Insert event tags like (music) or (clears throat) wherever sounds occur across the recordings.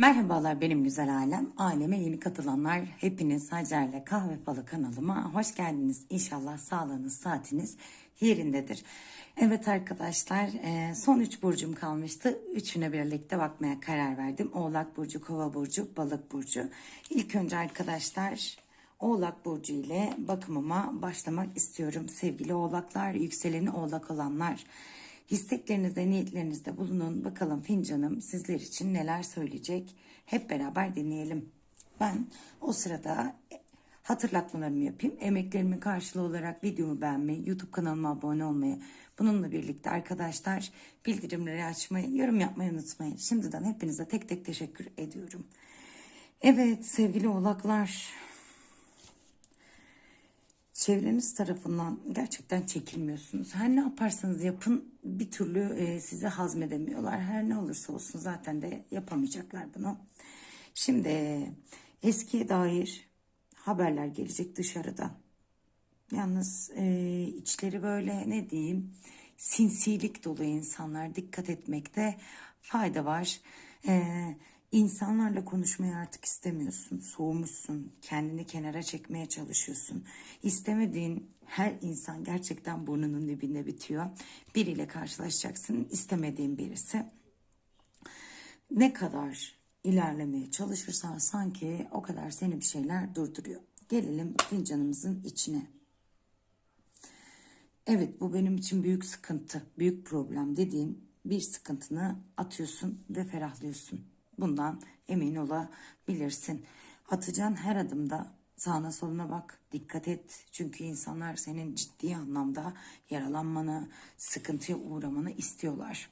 Merhabalar benim güzel ailem. Aileme yeni katılanlar hepiniz Hacer'le Kahve Falı kanalıma hoş geldiniz. İnşallah sağlığınız, saatiniz yerindedir. Evet arkadaşlar e, son 3 burcum kalmıştı. Üçüne birlikte bakmaya karar verdim. Oğlak Burcu, Kova Burcu, Balık Burcu. İlk önce arkadaşlar Oğlak Burcu ile bakımıma başlamak istiyorum. Sevgili oğlaklar, yükseleni oğlak olanlar. İsteklerinizde, niyetlerinizde bulunun. Bakalım fincanım sizler için neler söyleyecek. Hep beraber dinleyelim. Ben o sırada hatırlatmalarımı yapayım. Emeklerimin karşılığı olarak videomu beğenmeyi, YouTube kanalıma abone olmayı, bununla birlikte arkadaşlar bildirimleri açmayı, yorum yapmayı unutmayın. Şimdiden hepinize tek tek teşekkür ediyorum. Evet sevgili oğlaklar, çevreniz tarafından gerçekten çekilmiyorsunuz. Her ne yaparsanız yapın bir türlü e, sizi hazmedemiyorlar. Her ne olursa olsun zaten de yapamayacaklar bunu. Şimdi eskiye dair haberler gelecek dışarıda. Yalnız e, içleri böyle ne diyeyim sinsilik dolu insanlar dikkat etmekte fayda var. E, insanlarla konuşmayı artık istemiyorsun, soğumuşsun, kendini kenara çekmeye çalışıyorsun. İstemediğin her insan gerçekten burnunun dibinde bitiyor. Biriyle karşılaşacaksın, istemediğin birisi. Ne kadar ilerlemeye çalışırsan sanki o kadar seni bir şeyler durduruyor. Gelelim fincanımızın içine. Evet bu benim için büyük sıkıntı, büyük problem dediğin bir sıkıntını atıyorsun ve ferahlıyorsun. Bundan emin olabilirsin. Atacağın her adımda sağına soluna bak, dikkat et. Çünkü insanlar senin ciddi anlamda yaralanmanı, sıkıntıya uğramanı istiyorlar.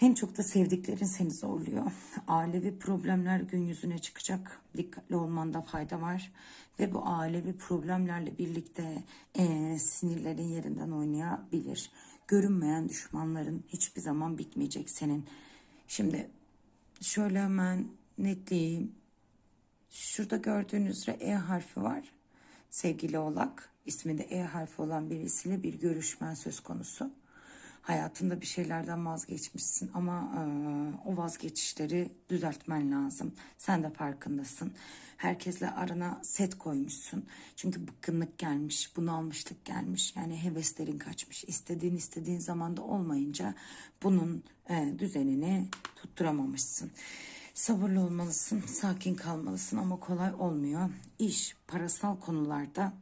En çok da sevdiklerin seni zorluyor. Ailevi problemler gün yüzüne çıkacak. Dikkatli olmanda fayda var. Ve bu ailevi problemlerle birlikte eee, sinirlerin yerinden oynayabilir. Görünmeyen düşmanların hiçbir zaman bitmeyecek senin. Şimdi şöyle hemen netleyeyim. Şurada gördüğünüz üzere E harfi var. Sevgili Oğlak, isminde E harfi olan birisiyle bir görüşmen söz konusu. Hayatında bir şeylerden vazgeçmişsin ama e, o vazgeçişleri düzeltmen lazım. Sen de farkındasın. Herkesle arana set koymuşsun. Çünkü bıkkınlık gelmiş, bunalmışlık gelmiş. Yani heveslerin kaçmış. İstediğin istediğin zamanda olmayınca bunun e, düzenini tutturamamışsın. Sabırlı olmalısın, sakin kalmalısın ama kolay olmuyor. İş, parasal konularda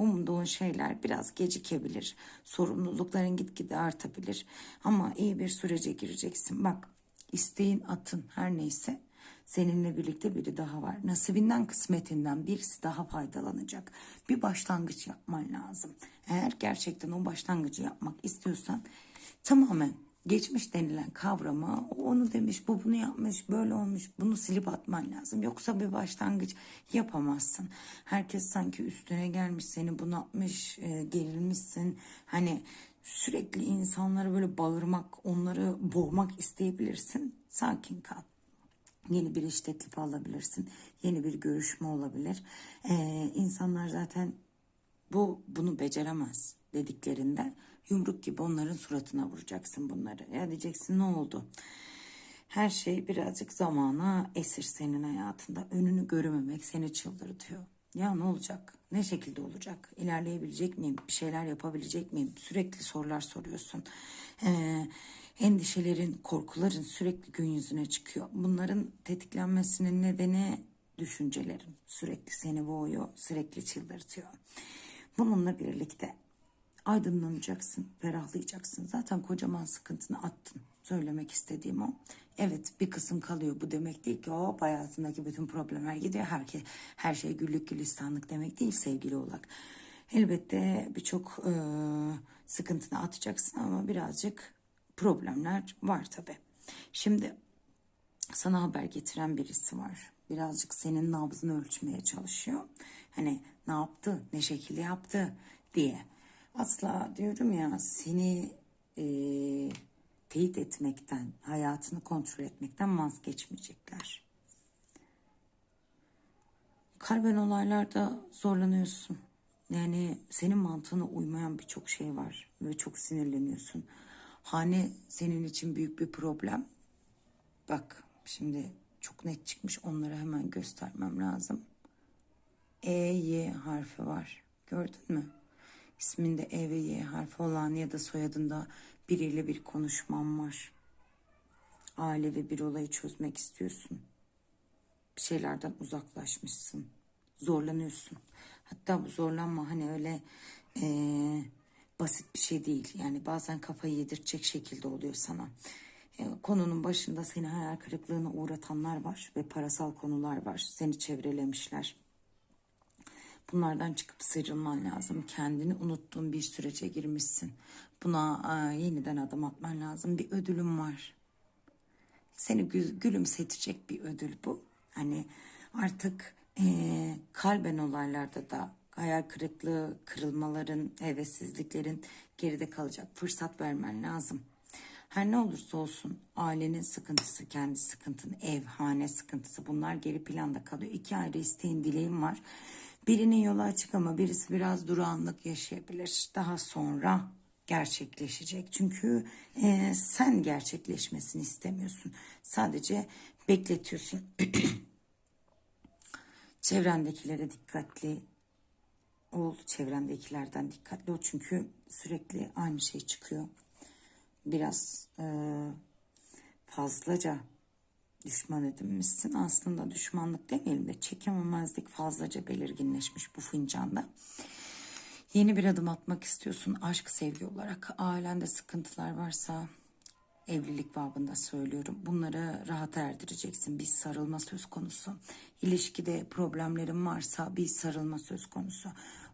umduğun şeyler biraz gecikebilir. Sorumlulukların gitgide artabilir. Ama iyi bir sürece gireceksin. Bak isteğin atın her neyse seninle birlikte biri daha var. Nasibinden kısmetinden birisi daha faydalanacak. Bir başlangıç yapman lazım. Eğer gerçekten o başlangıcı yapmak istiyorsan tamamen geçmiş denilen kavramı o onu demiş bu bunu yapmış böyle olmuş bunu silip atman lazım. Yoksa bir başlangıç yapamazsın. Herkes sanki üstüne gelmiş seni bunaltmış e, gerilmişsin. Hani sürekli insanlara böyle bağırmak onları boğmak isteyebilirsin. Sakin kal. Yeni bir iş teklifi alabilirsin. Yeni bir görüşme olabilir. Ee, insanlar zaten bu bunu beceremez dediklerinde yumruk gibi onların suratına vuracaksın bunları. Ya diyeceksin ne oldu? Her şey birazcık zamana esir senin hayatında. Önünü görememek seni çıldırtıyor. Ya ne olacak? Ne şekilde olacak? İlerleyebilecek miyim? Bir şeyler yapabilecek miyim? Sürekli sorular soruyorsun. Ee, endişelerin, korkuların sürekli gün yüzüne çıkıyor. Bunların tetiklenmesinin nedeni düşüncelerin. Sürekli seni boğuyor, sürekli çıldırtıyor. Bununla birlikte aydınlanacaksın, ferahlayacaksın. Zaten kocaman sıkıntını attın. Söylemek istediğim o. Evet bir kısım kalıyor. Bu demek değil ki hop hayatındaki bütün problemler gidiyor. Herke, her şey güllük gülistanlık demek değil sevgili olak. Elbette birçok e, sıkıntını atacaksın ama birazcık problemler var tabi. Şimdi sana haber getiren birisi var. Birazcık senin nabzını ölçmeye çalışıyor. Hani ne yaptı, ne şekilde yaptı diye. Asla diyorum ya seni e, teyit etmekten, hayatını kontrol etmekten vazgeçmeyecekler. Kalben olaylarda zorlanıyorsun. Yani senin mantığına uymayan birçok şey var ve çok sinirleniyorsun. Hane senin için büyük bir problem. Bak şimdi çok net çıkmış. Onları hemen göstermem lazım. E, Y harfi var. Gördün mü? İsminde E ve Y harfi olan ya da soyadında biriyle bir konuşmam var. Aile ve bir olayı çözmek istiyorsun. Bir şeylerden uzaklaşmışsın. Zorlanıyorsun. Hatta bu zorlanma hani öyle eee, basit bir şey değil. Yani bazen kafayı yedirecek şekilde oluyor sana. E, konunun başında seni hayal kırıklığına uğratanlar var ve parasal konular var. Seni çevrelemişler. Bunlardan çıkıp sıyrılman lazım. Kendini unuttuğun bir sürece girmişsin. Buna e, yeniden adım atman lazım. Bir ödülüm var. Seni gü- gülümsetecek bir ödül bu. Hani artık e, kalben olaylarda da hayal kırıklığı, kırılmaların, hevessizliklerin geride kalacak. Fırsat vermen lazım. Her ne olursa olsun ailenin sıkıntısı, kendi sıkıntın, ev, hane sıkıntısı bunlar geri planda kalıyor. İki ayrı isteğin, dileğin var. Birinin yolu açık ama birisi biraz durağanlık yaşayabilir. Daha sonra gerçekleşecek. Çünkü e, sen gerçekleşmesini istemiyorsun. Sadece bekletiyorsun. (clears throat) Çevrendekilere dikkatli ol. Çevrendekilerden dikkatli ol. Çünkü sürekli aynı şey çıkıyor. Biraz e, fazlaca düşman edinmişsin. Aslında düşmanlık demeyelim de çekememezlik fazlaca belirginleşmiş bu fincanda. Yeni bir adım atmak istiyorsun aşk sevgi olarak. Ailende sıkıntılar varsa evlilik babında söylüyorum. Bunları rahat erdireceksin. Bir sarılma söz konusu. İlişkide problemlerin varsa bir sarılma söz konusu.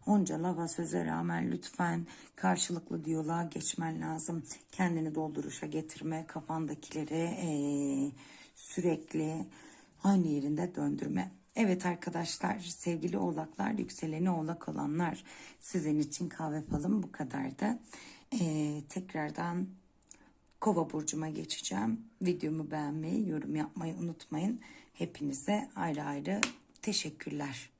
Onca lava söze rağmen lütfen karşılıklı diyaloğa geçmen lazım. Kendini dolduruşa getirme, kafandakileri eee, sürekli aynı yerinde döndürme. Evet arkadaşlar, sevgili oğlaklar, yükseleni oğlak olanlar sizin için kahve falım bu kadardı. Eee, tekrardan Kova burcuma geçeceğim. Videomu beğenmeyi, yorum yapmayı unutmayın. Hepinize ayrı ayrı teşekkürler.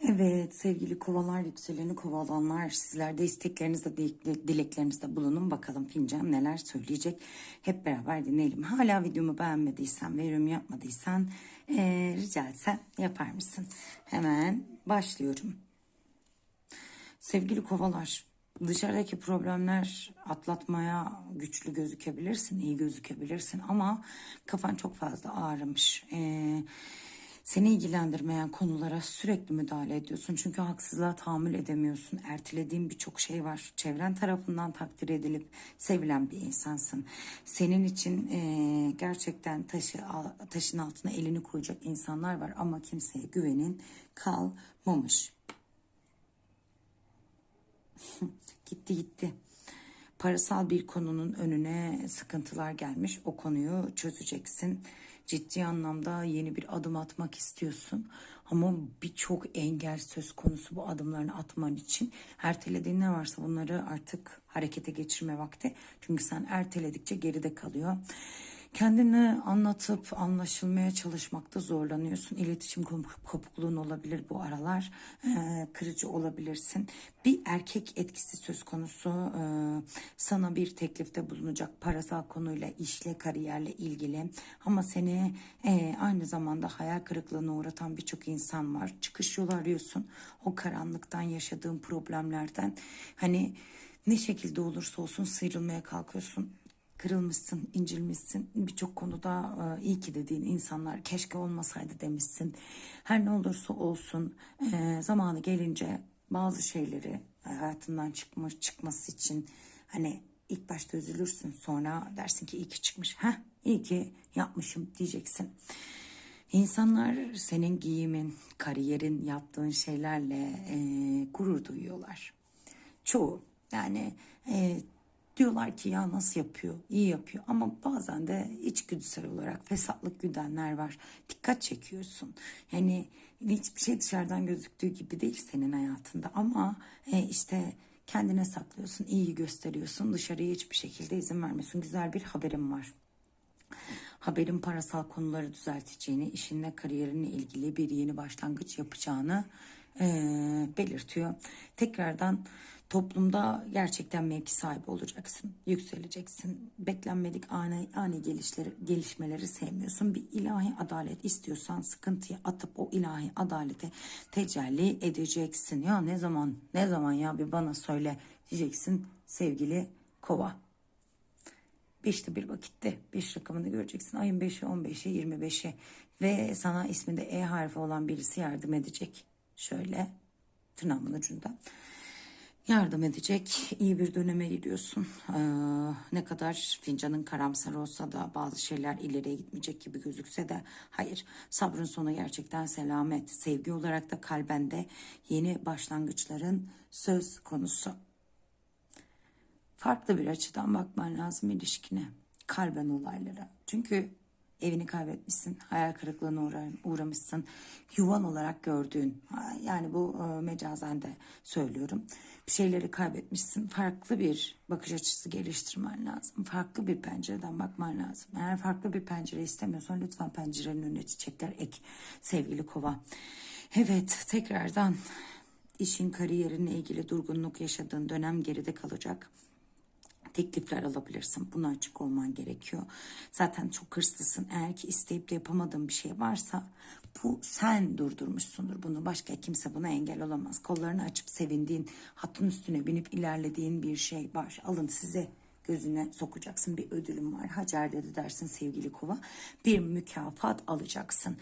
Evet sevgili kovalar, yükseleni kovalanlar, sizler de isteklerinizde, dilek- dileklerinizde bulunun. Bakalım fincan neler söyleyecek. Hep beraber dinleyelim. Hala videomu beğenmediysen ve yorum yapmadıysan eee, rica etsem yapar mısın? Hemen başlıyorum. Sevgili kovalar, dışarıdaki problemler atlatmaya güçlü gözükebilirsin, iyi gözükebilirsin ama kafan çok fazla ağrımış. Ee, seni ilgilendirmeyen konulara sürekli müdahale ediyorsun. Çünkü haksızlığa tahammül edemiyorsun. Ertelediğin birçok şey var. Çevren tarafından takdir edilip sevilen bir insansın. Senin için ee, gerçekten taşı taşın altına elini koyacak insanlar var ama kimseye güvenin kalmamış. (laughs) gitti gitti. Parasal bir konunun önüne sıkıntılar gelmiş. O konuyu çözeceksin. Ciddi anlamda yeni bir adım atmak istiyorsun. Ama birçok engel söz konusu bu adımlarını atman için. Ertelediğin ne varsa bunları artık harekete geçirme vakti. Çünkü sen erteledikçe geride kalıyor. Kendini anlatıp anlaşılmaya çalışmakta zorlanıyorsun. İletişim kop- kopukluğun olabilir bu aralar. Ee, kırıcı olabilirsin. Bir erkek etkisi söz konusu. Ee, sana bir teklifte bulunacak parasal konuyla, işle, kariyerle ilgili. Ama seni e, aynı zamanda hayal kırıklığına uğratan birçok insan var. Çıkış yolu arıyorsun. O karanlıktan yaşadığın problemlerden hani ne şekilde olursa olsun sıyrılmaya kalkıyorsun kırılmışsın, incilmişsin. Birçok konuda e, iyi ki dediğin insanlar keşke olmasaydı demişsin. Her ne olursa olsun e, zamanı gelince bazı şeyleri hayatından çıkmış çıkması için hani ilk başta üzülürsün sonra dersin ki iyi ki çıkmış. Ha iyi ki yapmışım diyeceksin. İnsanlar senin giyimin, kariyerin, yaptığın şeylerle e, gurur duyuyorlar. Çoğu yani e, diyorlar ki ya nasıl yapıyor, iyi yapıyor ama bazen de içgüdüsel olarak fesatlık güdenler var. Dikkat çekiyorsun. Yani hiçbir şey dışarıdan gözüktüğü gibi değil senin hayatında ama e, işte kendine saklıyorsun, iyi gösteriyorsun, dışarıya hiçbir şekilde izin vermiyorsun. Güzel bir haberim var. Haberin parasal konuları düzelteceğini, işinle kariyerinle ilgili bir yeni başlangıç yapacağını eee, belirtiyor. Tekrardan Toplumda gerçekten mevki sahibi olacaksın. Yükseleceksin. Beklenmedik ani, ani gelişleri, gelişmeleri sevmiyorsun. Bir ilahi adalet istiyorsan sıkıntıya atıp o ilahi adalete tecelli edeceksin. Ya ne zaman ne zaman ya bir bana söyle diyeceksin sevgili kova. Beşte bir vakitte beş rakamını göreceksin. Ayın 5'i, 15'i, 25'i ve sana isminde E harfi olan birisi yardım edecek. Şöyle tırnağımın ucunda yardım edecek iyi bir döneme giriyorsun. Ee, ne kadar fincanın karamsar olsa da bazı şeyler ileriye gitmeyecek gibi gözükse de hayır. Sabrın sonu gerçekten selamet. Sevgi olarak da kalbende yeni başlangıçların söz konusu. Farklı bir açıdan bakman lazım ilişkine. Kalben olaylara. Çünkü evini kaybetmişsin, hayal kırıklığına uğra- uğramışsın. Yuvan olarak gördüğün, yani bu e, mecazen de söylüyorum. Bir şeyleri kaybetmişsin. Farklı bir bakış açısı geliştirmen lazım. Farklı bir pencereden bakman lazım. Eğer farklı bir pencere istemiyorsan lütfen pencerenin önüne çiçekler ek sevgili kova. Evet tekrardan işin kariyerinle ilgili durgunluk yaşadığın dönem geride kalacak teklifler alabilirsin. Buna açık olman gerekiyor. Zaten çok hırslısın. Eğer ki isteyip de yapamadığın bir şey varsa bu sen durdurmuşsundur bunu. Başka kimse buna engel olamaz. Kollarını açıp sevindiğin, hattın üstüne binip ilerlediğin bir şey var. Alın size gözüne sokacaksın. Bir ödülüm var. Hacer dedi dersin sevgili kova. Bir mükafat alacaksın.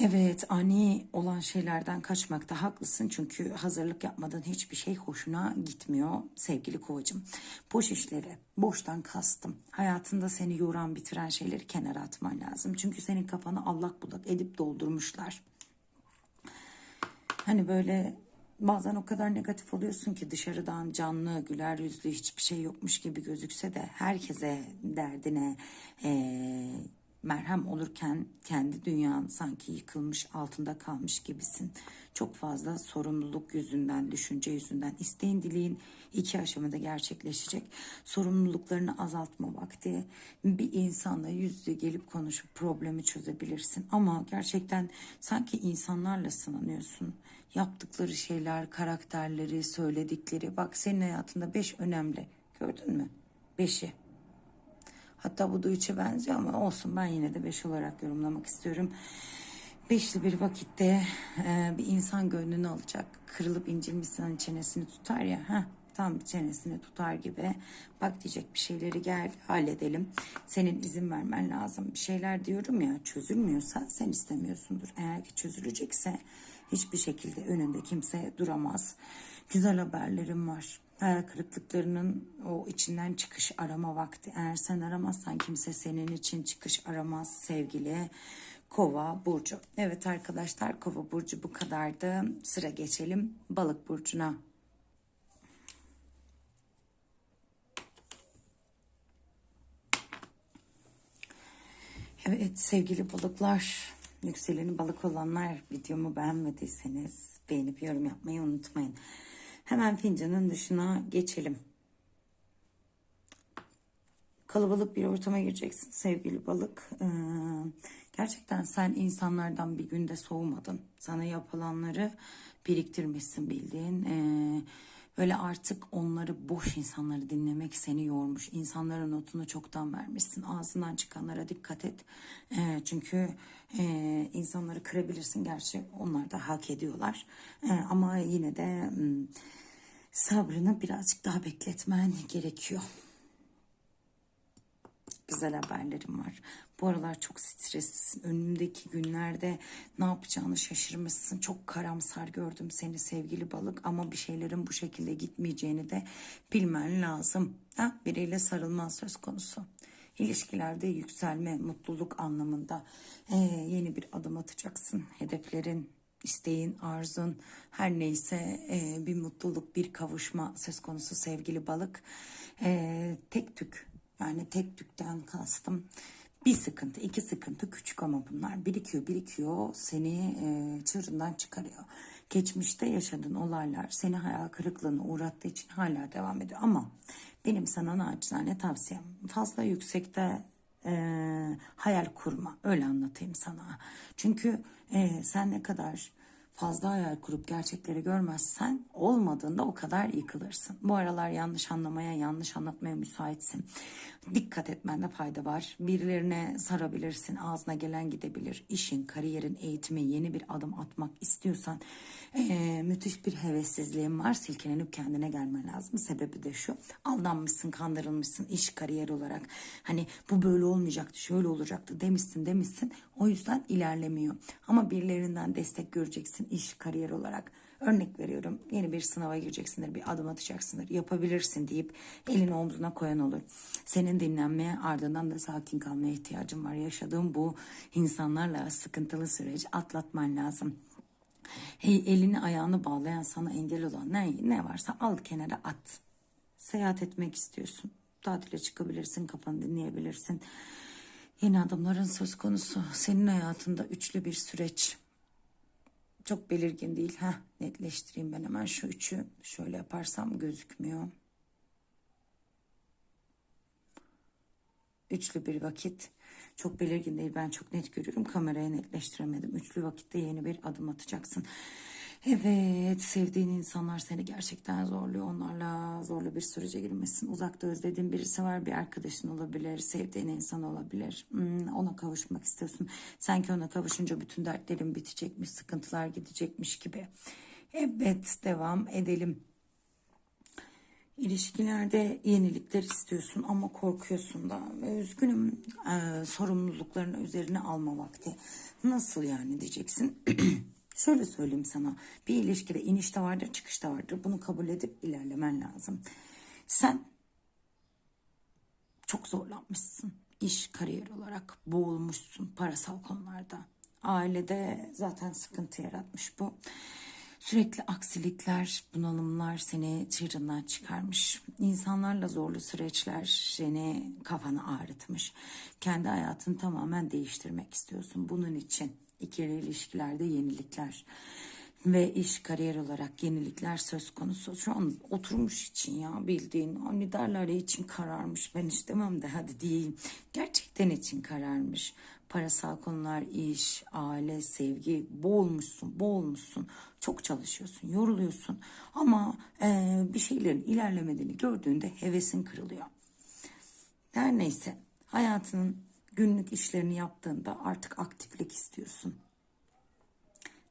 Evet ani olan şeylerden kaçmakta haklısın çünkü hazırlık yapmadan hiçbir şey hoşuna gitmiyor sevgili kovacım. Boş işleri, boştan kastım. Hayatında seni yoran bitiren şeyleri kenara atman lazım. Çünkü senin kafanı allak bullak edip doldurmuşlar. Hani böyle bazen o kadar negatif oluyorsun ki dışarıdan canlı, güler yüzlü hiçbir şey yokmuş gibi gözükse de herkese derdine eee, merhem olurken kendi dünyan sanki yıkılmış altında kalmış gibisin. Çok fazla sorumluluk yüzünden, düşünce yüzünden isteğin dileğin iki aşamada gerçekleşecek. Sorumluluklarını azaltma vakti. Bir insanla yüz yüze gelip konuşup problemi çözebilirsin. Ama gerçekten sanki insanlarla sınanıyorsun. Yaptıkları şeyler, karakterleri, söyledikleri. Bak senin hayatında beş önemli. Gördün mü? Beşi. Hatta bu da üçe benziyor ama olsun ben yine de beş olarak yorumlamak istiyorum. Beşli bir vakitte e, bir insan gönlünü alacak. Kırılıp incinmiş insanın çenesini tutar ya. Heh, tam çenesini tutar gibi. Bak diyecek bir şeyleri gel halledelim. Senin izin vermen lazım. Bir şeyler diyorum ya çözülmüyorsa sen istemiyorsundur. Eğer ki çözülecekse hiçbir şekilde önünde kimse duramaz. Güzel haberlerim var hayal kırıklıklarının o içinden çıkış arama vakti. Eğer sen aramazsan kimse senin için çıkış aramaz sevgili Kova burcu. Evet arkadaşlar Kova burcu bu kadardı. Sıra geçelim Balık burcuna. Evet sevgili balıklar, yükseleni balık olanlar videomu beğenmediyseniz beğenip yorum yapmayı unutmayın. Hemen fincanın dışına geçelim. Kalabalık bir ortama gireceksin sevgili balık. Ee, gerçekten sen insanlardan bir günde soğumadın. Sana yapılanları biriktirmişsin bildiğin. Ee, böyle artık onları boş insanları dinlemek seni yormuş. İnsanların notunu çoktan vermişsin. Ağzından çıkanlara dikkat et. Ee, çünkü e, insanları kırabilirsin. Gerçi onlar da hak ediyorlar. Ee, ama yine de hmm, sabrını birazcık daha bekletmen gerekiyor. Güzel haberlerim var. Bu aralar çok streslisin. Önümdeki günlerde ne yapacağını şaşırmışsın. Çok karamsar gördüm seni sevgili balık. Ama bir şeylerin bu şekilde gitmeyeceğini de bilmen lazım. Ha? Biriyle sarılman söz konusu. İlişkilerde yükselme, mutluluk anlamında ee, yeni bir adım atacaksın. Hedeflerin, isteğin, arzun her neyse e, bir mutluluk, bir kavuşma söz konusu sevgili balık. E, tek tük yani tek tükten kastım bir sıkıntı, iki sıkıntı küçük ama bunlar birikiyor, birikiyor seni e, çığırından çıkarıyor. Geçmişte yaşadığın olaylar seni hayal kırıklığına uğrattığı için hala devam ediyor. Ama benim sana naçizane tavsiyem fazla yüksekte e, hayal kurma. Öyle anlatayım sana. Çünkü e, sen ne kadar fazla hayal kurup gerçekleri görmezsen olmadığında o kadar yıkılırsın. Bu aralar yanlış anlamaya, yanlış anlatmaya müsaitsin. Dikkat etmende fayda var. Birilerine sarabilirsin, ağzına gelen gidebilir. İşin, kariyerin, eğitimi, yeni bir adım atmak istiyorsan eee, müthiş bir hevessizliğin var. Silkelenip kendine gelmen lazım. Sebebi de şu. Aldanmışsın, kandırılmışsın iş, kariyer olarak. Hani bu böyle olmayacaktı, şöyle olacaktı demişsin demişsin. O yüzden ilerlemiyor. Ama birilerinden destek göreceksin iş, kariyer olarak. Örnek veriyorum yeni bir sınava gireceksindir bir adım atacaksındır yapabilirsin deyip elini omzuna koyan olur. Senin dinlenmeye ardından da sakin kalmaya ihtiyacın var. Yaşadığın bu insanlarla sıkıntılı süreci atlatman lazım. Hey, elini ayağını bağlayan sana engel olan ne, ne varsa al kenara at. Seyahat etmek istiyorsun. Tatile çıkabilirsin, kafanı dinleyebilirsin. Yeni adımların söz konusu. Senin hayatında üçlü bir süreç. Çok belirgin değil. Heh, netleştireyim ben hemen şu üçü. Şöyle yaparsam gözükmüyor. Üçlü bir vakit. Çok belirgin değil. Ben çok net görüyorum. Kameraya netleştiremedim. Üçlü vakitte yeni bir adım atacaksın. Evet, sevdiğin insanlar seni gerçekten zorluyor. Onlarla zorlu bir sürece girmesin. Uzakta özlediğin birisi var. Bir arkadaşın olabilir, sevdiğin insan olabilir. Hmm, ona kavuşmak istiyorsun. Sanki ona kavuşunca bütün dertlerin bitecekmiş, sıkıntılar gidecekmiş gibi. Evet, devam edelim. İlişkilerde yenilikler istiyorsun ama korkuyorsun da. Üzgünüm eee, sorumluluklarını üzerine alma vakti. Nasıl yani diyeceksin. (clears throat) Şöyle söyleyeyim sana. Bir ilişkide inişte vardır çıkışta vardır. Bunu kabul edip ilerlemen lazım. Sen çok zorlanmışsın. İş, kariyer olarak boğulmuşsun parasal konularda. Ailede zaten sıkıntı yaratmış bu. Sürekli aksilikler, bunalımlar seni çığırından çıkarmış. İnsanlarla zorlu süreçler seni kafanı ağrıtmış. Kendi hayatını tamamen değiştirmek istiyorsun. Bunun için ikili ilişkilerde yenilikler ve iş kariyer olarak yenilikler söz konusu. Şu an oturmuş için ya bildiğin hani derler ya için kararmış ben istemem de hadi diyeyim. Gerçekten için kararmış. Parasal konular, iş, aile, sevgi boğulmuşsun, boğulmuşsun. Çok çalışıyorsun, yoruluyorsun ama eee, bir şeylerin ilerlemediğini gördüğünde hevesin kırılıyor. Her neyse hayatının günlük işlerini yaptığında artık aktiflik istiyorsun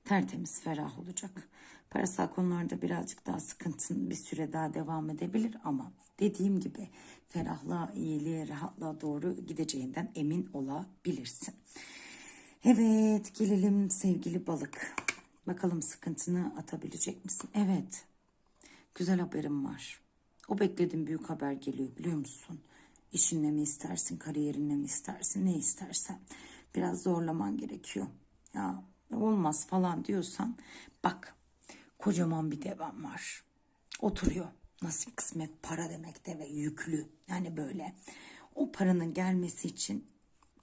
tertemiz, ferah olacak. Parasal konularda birazcık daha sıkıntın bir süre daha devam edebilir ama dediğim gibi ferahlığa, iyiliğe, rahatlığa doğru gideceğinden emin olabilirsin. Evet, gelelim sevgili balık. Bakalım sıkıntını atabilecek misin? Evet, güzel haberim var. O beklediğin büyük haber geliyor biliyor musun? İşinle mi istersin, kariyerinle mi istersin, ne istersen. Biraz zorlaman gerekiyor. Ya olmaz falan diyorsan bak kocaman bir devam var. Oturuyor. Nasip kısmet para demekte ve yüklü. Yani böyle. O paranın gelmesi için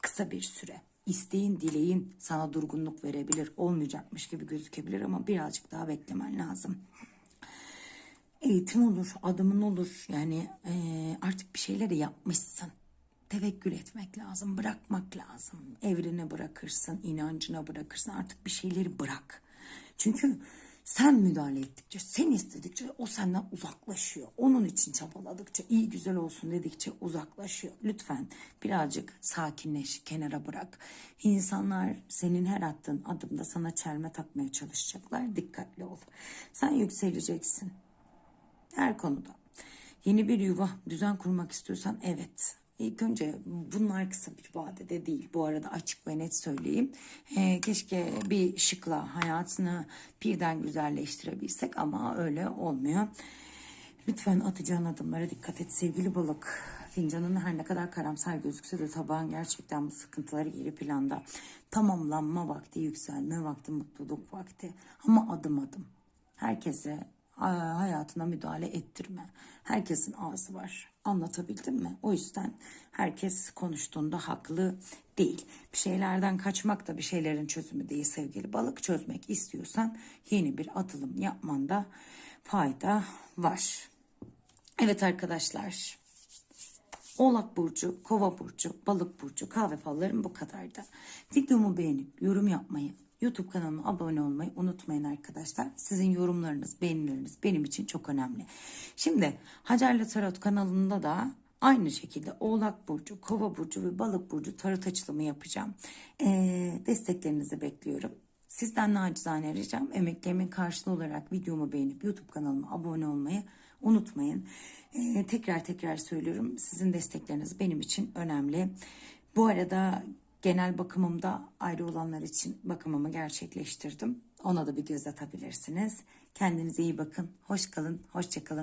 kısa bir süre. İsteğin, dileğin sana durgunluk verebilir. Olmayacakmış gibi gözükebilir ama birazcık daha beklemen lazım eğitim olur, adımın olur. Yani eee, artık bir şeyleri yapmışsın. Tevekkül etmek lazım, bırakmak lazım. Evrene bırakırsın, inancına bırakırsın. Artık bir şeyleri bırak. Çünkü sen müdahale ettikçe, sen istedikçe o senden uzaklaşıyor. Onun için çabaladıkça, iyi güzel olsun dedikçe uzaklaşıyor. Lütfen birazcık sakinleş, kenara bırak. İnsanlar senin her attığın adımda sana çelme takmaya çalışacaklar. Dikkatli ol. Sen yükseleceksin. Her konuda. Yeni bir yuva, düzen kurmak istiyorsan evet. İlk önce bunlar kısa bir vadede değil. Bu arada açık ve net söyleyeyim. Ee, keşke bir şıkla hayatını birden güzelleştirebilsek ama öyle olmuyor. Lütfen atacağın adımlara dikkat et sevgili balık. Fincanın her ne kadar karamsar gözükse de tabağın gerçekten bu sıkıntıları geri planda. Tamamlanma vakti, yükselme vakti, mutluluk vakti. Ama adım adım. Herkese hayatına müdahale ettirme. Herkesin ağzı var. Anlatabildim mi? O yüzden herkes konuştuğunda haklı değil. Bir şeylerden kaçmak da bir şeylerin çözümü değil sevgili balık. Çözmek istiyorsan yeni bir atılım yapmanda fayda var. Evet arkadaşlar. Oğlak Burcu, Kova Burcu, Balık Burcu kahve fallarım bu kadardı. Videomu beğenip yorum yapmayı, YouTube kanalıma abone olmayı unutmayın arkadaşlar. Sizin yorumlarınız, beğenileriniz benim için çok önemli. Şimdi Hacer'le Tarot kanalında da aynı şekilde Oğlak Burcu, Kova Burcu ve Balık Burcu tarot açılımı yapacağım. Ee, desteklerinizi bekliyorum. Sizden nacizane ricam emeklerimin karşılığı olarak videomu beğenip YouTube kanalıma abone olmayı unutmayın. Ee, tekrar tekrar söylüyorum sizin destekleriniz benim için önemli. Bu arada genel bakımımda ayrı olanlar için bakımımı gerçekleştirdim. Ona da bir göz atabilirsiniz. Kendinize iyi bakın. Hoş kalın, hoşça kalın.